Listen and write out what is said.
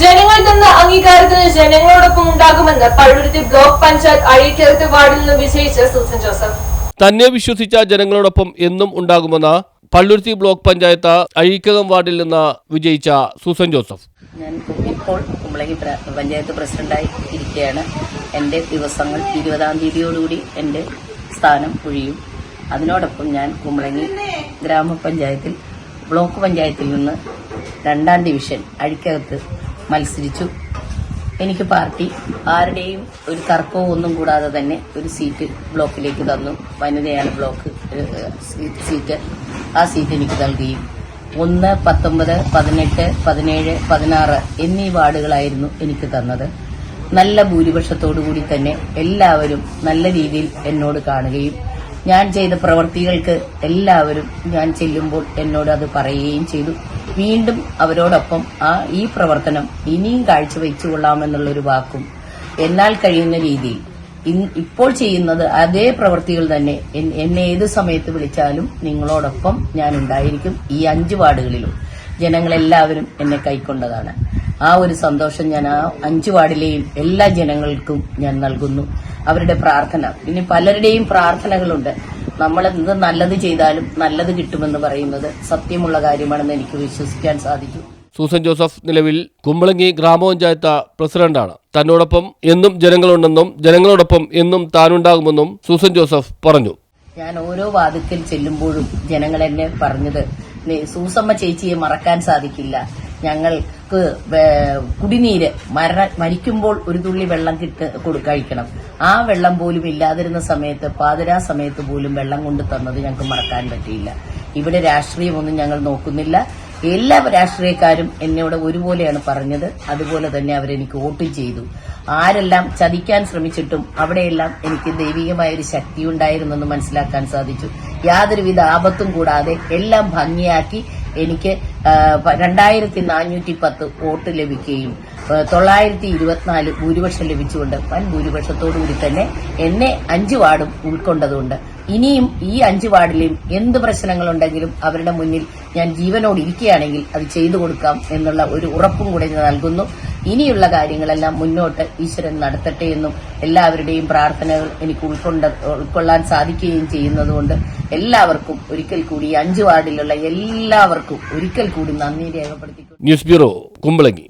ജനങ്ങൾ തന്ന അംഗീകാരത്തിന് ജനങ്ങളോടൊപ്പം ഉണ്ടാകുമെന്ന് പള്ളുരുത്തി ബ്ലോക്ക് പഞ്ചായത്ത് അഴീക്കരത്ത് വാർഡിൽ നിന്ന് വിജയിച്ച സുസൻ ജോസഫ്. തന്നെ വിശ്വസിച്ച ജനങ്ങളോടൊപ്പം എന്നും ഉണ്ടാകുമെന്ന പള്ളുരുത്തി ബ്ലോക്ക് പഞ്ചായത്ത് അഴീക്കകം വാർഡിൽ നിന്ന് വിജയിച്ച സൂസൻ ജോസഫ്. ഞാൻ ഇപ്പോൾ കുമ്പളങ്ങി പഞ്ചായത്ത് പ്രസിഡന്റായി ഇരിക്കുകയാണ് എന്റെ ദിവസങ്ങൾ ഇരുപതാം തീയതിയോടുകൂടി എന്റെ സ്ഥാനം ഒഴിയും. അതിനോടൊപ്പം ഞാൻ കുമ്പളങ്ങി ഗ്രാമപഞ്ചായത്തിൽ ബ്ലോക്ക് പഞ്ചായത്തിൽ നിന്ന് രണ്ടാം ഡിവിഷൻ അഴിക്കകത്ത് മത്സരിച്ചു. എനിക്ക് പാർട്ടി ആരുടെയും ഒരു തർക്കവും ഒന്നും കൂടാതെ തന്നെ ഒരു സീറ്റ് ബ്ലോക്കിലേക്ക് തന്നു. വനിതയാണ് ബ്ലോക്ക് സീറ്റ്. ആ സീറ്റ് എനിക്ക് നൽകുകയും. ഒന്ന് പത്തൊമ്പത് പതിനെട്ട് പതിനേഴ് പതിനാറ് എന്നീ വാർഡുകളായിരുന്നു എനിക്ക് തന്നത്. നല്ല കൂടി തന്നെ എല്ലാവരും നല്ല രീതിയിൽ എന്നോട് കാണുകയും ഞാൻ ചെയ്ത പ്രവർത്തികൾക്ക് എല്ലാവരും ഞാൻ ചെല്ലുമ്പോൾ എന്നോട് അത് പറയുകയും ചെയ്തു. വീണ്ടും അവരോടൊപ്പം ആ ഈ പ്രവർത്തനം ഇനിയും കാഴ്ചവെച്ചു കൊള്ളാമെന്നുള്ളൊരു വാക്കും എന്നാൽ കഴിയുന്ന രീതിയിൽ. ഇപ്പോൾ ചെയ്യുന്നത് അതേ പ്രവൃത്തികൾ തന്നെ എന്നെ ഏത് സമയത്ത് വിളിച്ചാലും നിങ്ങളോടൊപ്പം ഞാൻ ഉണ്ടായിരിക്കും ഈ അഞ്ച് വാർഡുകളിലും. ജനങ്ങളെല്ലാവരും എന്നെ കൈക്കൊണ്ടതാണ്. ആ ഒരു സന്തോഷം ഞാൻ ആ അഞ്ച് വാർഡിലെയും എല്ലാ ജനങ്ങൾക്കും ഞാൻ നൽകുന്നു. അവരുടെ പ്രാർത്ഥന. ഇനി പലരുടെയും പ്രാർത്ഥനകളുണ്ട്. നമ്മൾ എന്ത് നല്ലത് ചെയ്താലും നല്ലത് കിട്ടുമെന്ന് പറയുന്നത് സത്യമുള്ള കാര്യമാണെന്ന് എനിക്ക് വിശ്വസിക്കാൻ സാധിക്കും. സൂസൻ ജോസഫ് നിലവിൽ കുമ്പളങ്ങി ഗ്രാമപഞ്ചായത്ത് പ്രസിഡന്റാണ്. തന്നോടൊപ്പം എന്നും ജനങ്ങളുണ്ടെന്നും ജനങ്ങളോടൊപ്പം എന്നും താനുണ്ടാകുമെന്നും സൂസൻ ജോസഫ് പറഞ്ഞു. ഞാൻ ഓരോ വാദത്തിൽ ചെല്ലുമ്പോഴും ജനങ്ങൾ എന്നെ പറഞ്ഞത് സൂസമ്മ ചേച്ചിയെ മറക്കാൻ സാധിക്കില്ല. ഞങ്ങൾക്ക് കുടിനീര് മരിക്കുമ്പോൾ ഒരു തുള്ളി വെള്ളം കിട്ട് കൊടു കഴിക്കണം. ആ വെള്ളം പോലും ഇല്ലാതിരുന്ന സമയത്ത് പാതിരാ സമയത്ത് പോലും വെള്ളം കൊണ്ട് തന്നത് ഞങ്ങൾക്ക് മറക്കാൻ പറ്റിയില്ല. ഇവിടെ രാഷ്ട്രീയമൊന്നും ഞങ്ങൾ നോക്കുന്നില്ല. എല്ലാ രാഷ്ട്രീയക്കാരും എന്നോട് ഒരുപോലെയാണ് പറഞ്ഞത്. അതുപോലെ തന്നെ അവരെനിക്ക് വോട്ടും ചെയ്തു. ആരെല്ലാം ചതിക്കാൻ ശ്രമിച്ചിട്ടും അവിടെയെല്ലാം എനിക്ക് ദൈവികമായ ഒരു ശക്തി ഉണ്ടായിരുന്നെന്ന് മനസ്സിലാക്കാൻ സാധിച്ചു. യാതൊരുവിധ ആപത്തും കൂടാതെ എല്ലാം ഭംഗിയാക്കി എനിക്ക് രണ്ടായിരത്തി നാനൂറ്റി പത്ത് വോട്ട് ലഭിക്കുകയും തൊള്ളായിരത്തി ഇരുപത്തിനാല് ഭൂരിപക്ഷം ലഭിച്ചുകൊണ്ട് വൻ ഭൂരിപക്ഷത്തോടുകൂടി തന്നെ എന്നെ അഞ്ച് വാർഡും ഉൾക്കൊണ്ടതുകൊണ്ട് ഇനിയും ഈ അഞ്ച് വാർഡിലെയും എന്ത് പ്രശ്നങ്ങളുണ്ടെങ്കിലും അവരുടെ മുന്നിൽ ഞാൻ ജീവനോട് ഇരിക്കുകയാണെങ്കിൽ അത് ചെയ്തു കൊടുക്കാം എന്നുള്ള ഒരു ഉറപ്പും കൂടെ ഞാൻ നൽകുന്നു. ഇനിയുള്ള കാര്യങ്ങളെല്ലാം മുന്നോട്ട് ഈശ്വരൻ നടത്തട്ടെ എന്നും എല്ലാവരുടെയും പ്രാർത്ഥനകൾ എനിക്ക് ഉൾക്കൊണ്ട ഉൾക്കൊള്ളാൻ സാധിക്കുകയും ചെയ്യുന്നതുകൊണ്ട് എല്ലാവർക്കും ഒരിക്കൽ കൂടി അഞ്ചു വാർഡിലുള്ള എല്ലാവർക്കും ഒരിക്കൽ കൂടി നന്ദി രേഖപ്പെടുത്തി ന്യൂസ് ബ്യൂറോ കുമ്പളങ്ങി.